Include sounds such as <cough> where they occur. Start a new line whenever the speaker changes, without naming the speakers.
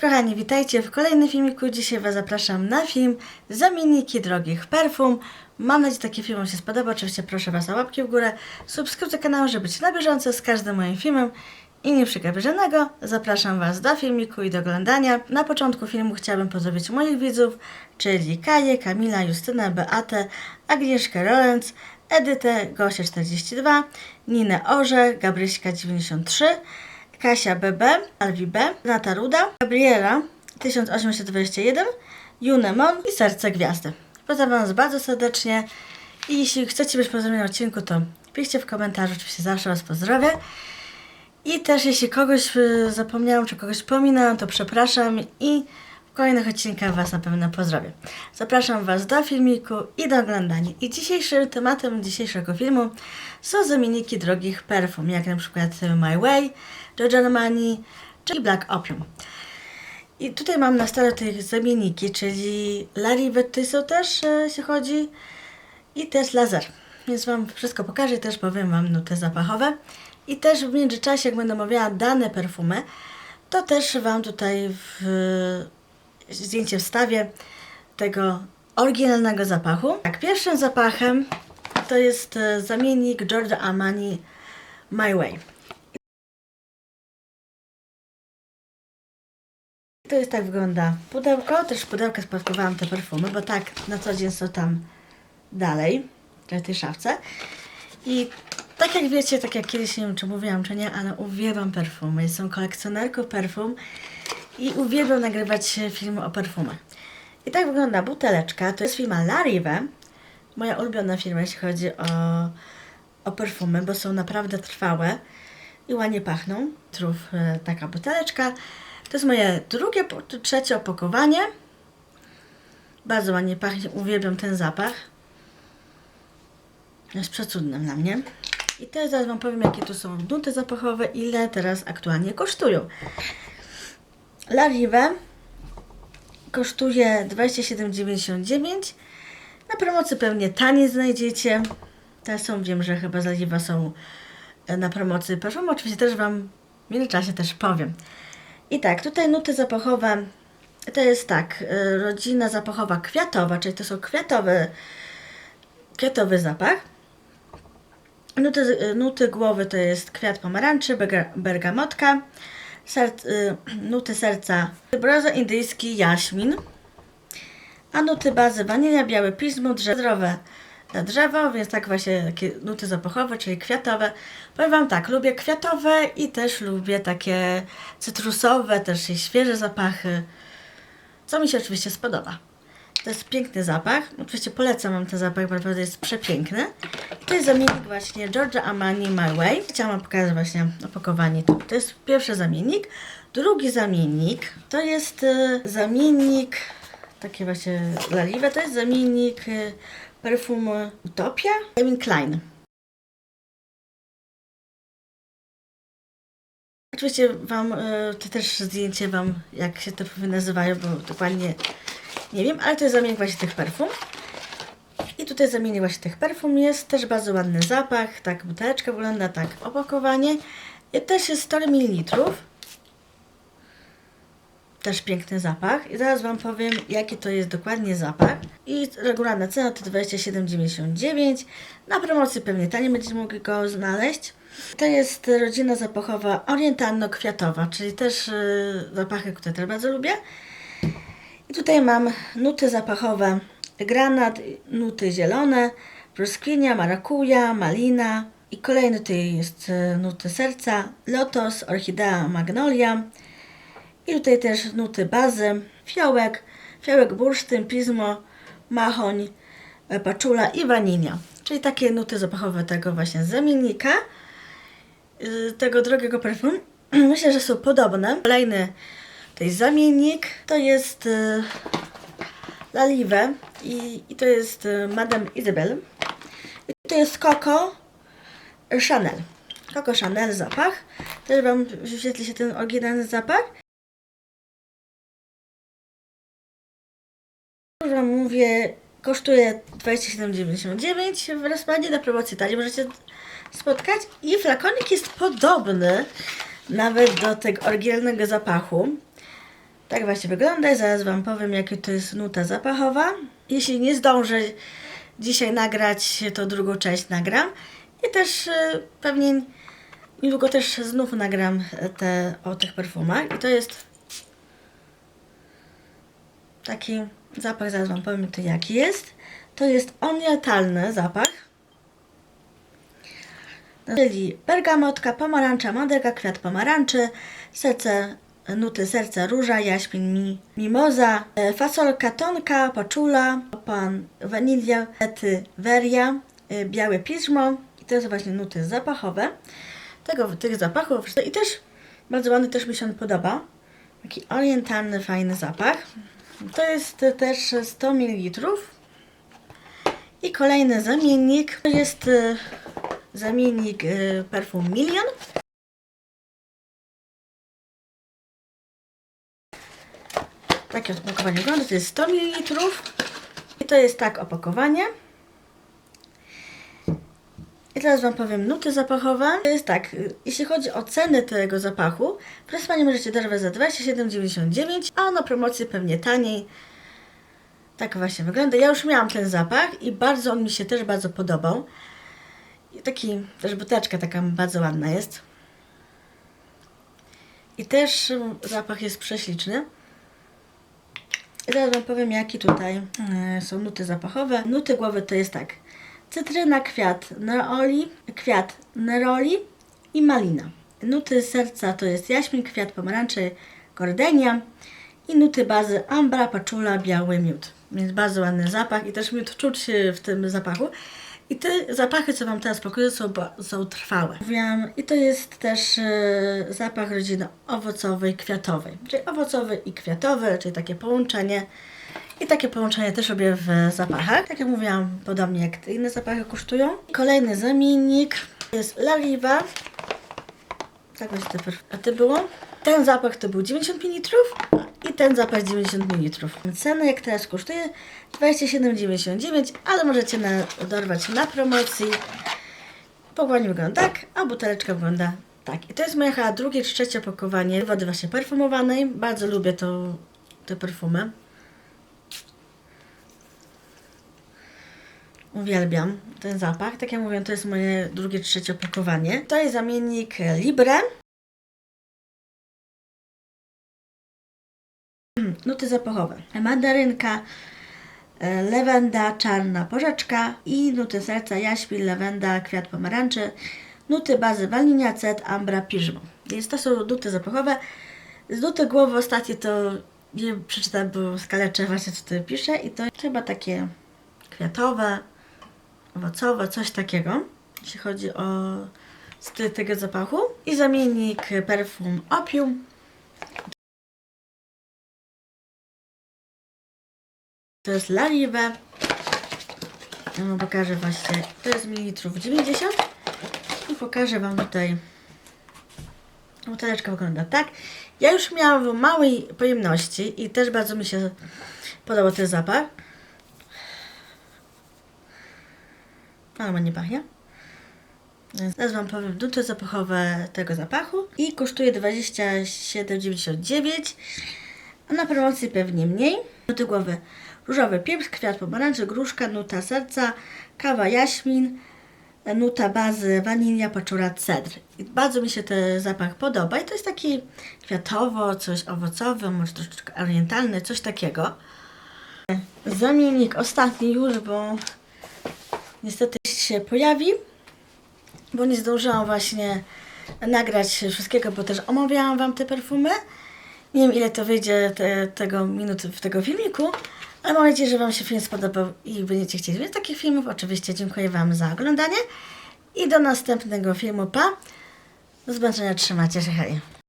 kochani, witajcie w kolejnym filmiku. Dzisiaj Was zapraszam na film Zamienniki drogich perfum. Mam nadzieję, że taki film Wam się spodoba. Oczywiście proszę Was o łapki w górę, subskrypcję kanału, żeby być na bieżąco z każdym moim filmem i nie przegapić żadnego. Zapraszam Was do filmiku i do oglądania. Na początku filmu chciałabym pozdrowić moich widzów, czyli Kaję, Kamila, Justynę, Beatę, Agnieszkę Rolenc, Edytę, Gosia 42, Ninę Orze, Gabryśka 93, Kasia BB, Alwi B, Nata Ruda, Gabriela 1821, Junę Mon i Serce Gwiazdy. Pozdrawiam Was bardzo serdecznie i jeśli chcecie być pozdrowieni w odcinku, to piszcie w komentarzu, oczywiście zawsze Was pozdrowię. I też jeśli kogoś y, zapomniałam, czy kogoś pominęłam, to przepraszam i w kolejnych odcinkach Was na pewno pozdrowię. Zapraszam Was do filmiku i do oglądania. I dzisiejszym tematem dzisiejszego filmu są zamienniki drogich perfum, jak na przykład My Way, Giorgio Armani czy Black Opium. I tutaj mam na stole te zamienniki, czyli Larive tutaj są też, e, jeśli chodzi, i też laser. Więc Wam wszystko pokażę i też powiem Wam nuty zapachowe. I też w międzyczasie, jak będę omawiała dane perfumy, to też Wam tutaj w zdjęcie wstawię tego oryginalnego zapachu. Tak, pierwszym zapachem to jest e, zamiennik Giorgio Armani My Way. To jest tak wygląda pudełko. Też w pudełkę spatkowałam te perfumy, bo tak na co dzień są tam dalej, w tej szafce. I tak jak wiecie, tak jak kiedyś nie wiem, czy mówiłam, czy nie, ale uwielbiam perfumy. Jestem kolekcjonerką perfum i uwielbiam nagrywać filmy o perfumach. I tak wygląda buteleczka. To jest firma Larive. Moja ulubiona firma, jeśli chodzi o, o perfumy, bo są naprawdę trwałe i ładnie pachną. Truf e, taka buteleczka. To jest moje drugie, trzecie opakowanie. Bardzo ładnie pachnie. Uwielbiam ten zapach. Jest przecudny dla mnie. I teraz zaraz Wam powiem, jakie tu są nuty zapachowe, ile teraz aktualnie kosztują. Larive kosztuje 27,99. Na promocji pewnie taniej znajdziecie. Te są, wiem, że chyba z są e, na promocji perfum. Oczywiście też Wam w międzyczasie też powiem. I tak, tutaj nuty zapachowe to jest tak, e, rodzina zapachowa kwiatowa, czyli to są kwiatowe, kwiatowy zapach. Nuty, y, nuty głowy to jest kwiat pomarańczy, berga- bergamotka, ser, y, nuty serca brzoza indyjski, jaśmin, a nuty bazy wanilia, białe pismo, zdrowe drzewo, więc tak właśnie takie nuty zapachowe, czyli kwiatowe. Powiem Wam tak, lubię kwiatowe i też lubię takie cytrusowe, też i świeże zapachy, co mi się oczywiście spodoba. To jest piękny zapach. Oczywiście polecam Wam ten zapach, naprawdę jest przepiękny. To jest zamiennik właśnie Giorgio Armani My Way. Chciałam Wam pokazać właśnie opakowanie. To, jest pierwszy zamiennik. Drugi zamiennik to jest e, zamiennik, takie właśnie laliwe, to jest zamiennik e, perfumu Utopia Calvin Klein. Oczywiście Wam, e, to też zdjęcie Wam, jak się te perfumy nazywają, bo dokładnie nie wiem, ale to jest zamiennik właśnie tych perfum. I tutaj zamiennik właśnie tych perfum jest. Też bardzo ładny zapach. Tak buteleczka wygląda, tak opakowanie. I też jest 4 ml. Też piękny zapach. I zaraz Wam powiem, jaki to jest dokładnie zapach. I regularna cena to 27,99. Na promocji pewnie taniej będziecie mogli go znaleźć. To jest rodzina zapachowa orientalno-kwiatowa, czyli też yy, zapachy, które też bardzo lubię. I tutaj mam nuty zapachowe granat, nuty zielone, brzoskwinia, marakuja, malina i kolejny tutaj jest e, nuty serca, lotos, orchidea, magnolia i tutaj też nuty bazy, fiołek, fiołek bursztyn, pismo, machoń, e, paczula i wanilia. Czyli takie nuty zapachowe tego właśnie zamiennika, y, tego drogiego perfum. <clears throat> Myślę, że są podobne. Kolejny jest zamiennik, to jest y, Lalive i, i to jest y, Madame Isabel. I to jest Coco Chanel. Coco Chanel zapach. Też Wam wyświetli się ten oryginalny zapach. Już Wam mówię, kosztuje 27,99 w rozpadzie na promocji taniej możecie spotkać i flakonik jest podobny nawet do tego oryginalnego zapachu. Tak właśnie wygląda zaraz Wam powiem, jaka to jest nuta zapachowa. Jeśli nie zdążę dzisiaj nagrać, to drugą część nagram. I też e, pewnie niedługo też znów nagram te, o tych perfumach. I to jest taki zapach, zaraz Wam powiem to jaki jest. To jest oniatalny zapach. Czyli bergamotka, pomarańcza, mandelka, kwiat pomarańczy, serce, nuty serca, róża, jaśmin, mi, mimoza, e, fasolka tonka, paczula, pan, wanilia, weria, e, białe piżmo. I to jest właśnie nuty zapachowe. Tego, tych zapachów. I też bardzo ładny, też mi się on podoba. Taki orientalny, fajny zapach. To jest e, też 100 ml. I kolejny zamiennik to jest zamiennik perfum Milion. Takie opakowanie wygląda, to jest 100 ml. I to jest tak opakowanie. I teraz Wam powiem nuty zapachowe. To jest tak, y, jeśli chodzi o ceny tego zapachu, proszę Pani możecie dorwać za 27,99, a na promocji pewnie taniej. Tak właśnie wygląda. Ja już miałam ten zapach i bardzo on mi się też bardzo podobał. Taki, też buteczka taka bardzo ładna jest. I też zapach jest prześliczny. I Wam powiem, jakie tutaj e, są nuty zapachowe. Nuty głowy to jest tak. Cytryna, kwiat neroli, kwiat neroli i malina. Nuty serca to jest jaśmin, kwiat pomarańczy, gordenia i nuty bazy ambra, paczula, biały miód. Więc bardzo ładny zapach i też miód czuć się w tym zapachu. I te zapachy, co Wam teraz pokazuję, są, są trwałe. Mówiłam, I to jest też e, zapach rodziny owocowej, kwiatowej. Czyli owocowy i kwiatowy, czyli takie połączenie. I takie połączenie też robię w zapachach. Tak jak mówiłam, podobnie jak inne zapachy kosztują. Kolejny zamiennik jest Lariva. Tak właśnie te perfum było. Ten zapach to był 90 ml i ten zapach 90 ml. Cena jak teraz kosztuje 27,99, ale możecie na, dorwać na promocji. Opakowanie wygląda tak, a buteleczka wygląda tak. I to jest moje chyba drugie czy trzecie opakowanie wody właśnie perfumowanej. Bardzo lubię to, te perfumy. Uwielbiam ten zapach. Tak jak mówię, to jest moje drugie, trzecie opakowanie. To jest zamiennik Libre. Nuty zapachowe. Mandarynka, e, lewenda, czarna porzeczka i nuty serca, jaśmin, lewenda, kwiat pomarańczy. Nuty bazy wanilia, cet, ambra, piżmo. Więc to są nuty zapachowe. Z nuty głowy ostatnie to nie przeczytam, bo skaleczę właśnie co tutaj pisze i to chyba takie kwiatowe, owocowe, coś takiego, jeśli chodzi o styl tego zapachu. I zamiennik perfum Opium. To jest Larive. Ja wam pokażę właśnie, to jest mililitrów 90 i pokażę Wam tutaj buteleczka wygląda tak. Ja już miałam w małej pojemności i też bardzo mi się podobał ten zapach. Ale ładnie pachnie. Teraz Wam powiem nuty zapachowe tego zapachu i kosztuje 27,99 a na promocji pewnie mniej. Nuty głowy różowy pieprz, kwiat pomarańczy, gruszka, nuta serca, kawa jaśmin, nuta bazy wanilia, paczura, cedr. I bardzo mi się ten zapach podoba i to jest taki kwiatowo, coś owocowe, może troszeczkę orientalny, coś takiego. Zamiennik ostatni już, bo niestety się pojawi, bo nie zdążyłam właśnie nagrać wszystkiego, bo też omawiałam Wam te perfumy. Nie wiem ile to wyjdzie te, tego minut w tego filmiku, ale mam nadzieję, że Wam się film spodobał i będziecie chcieli więcej takich filmów. Oczywiście dziękuję Wam za oglądanie i do następnego filmu. Pa! Do zobaczenia, trzymajcie się, hej!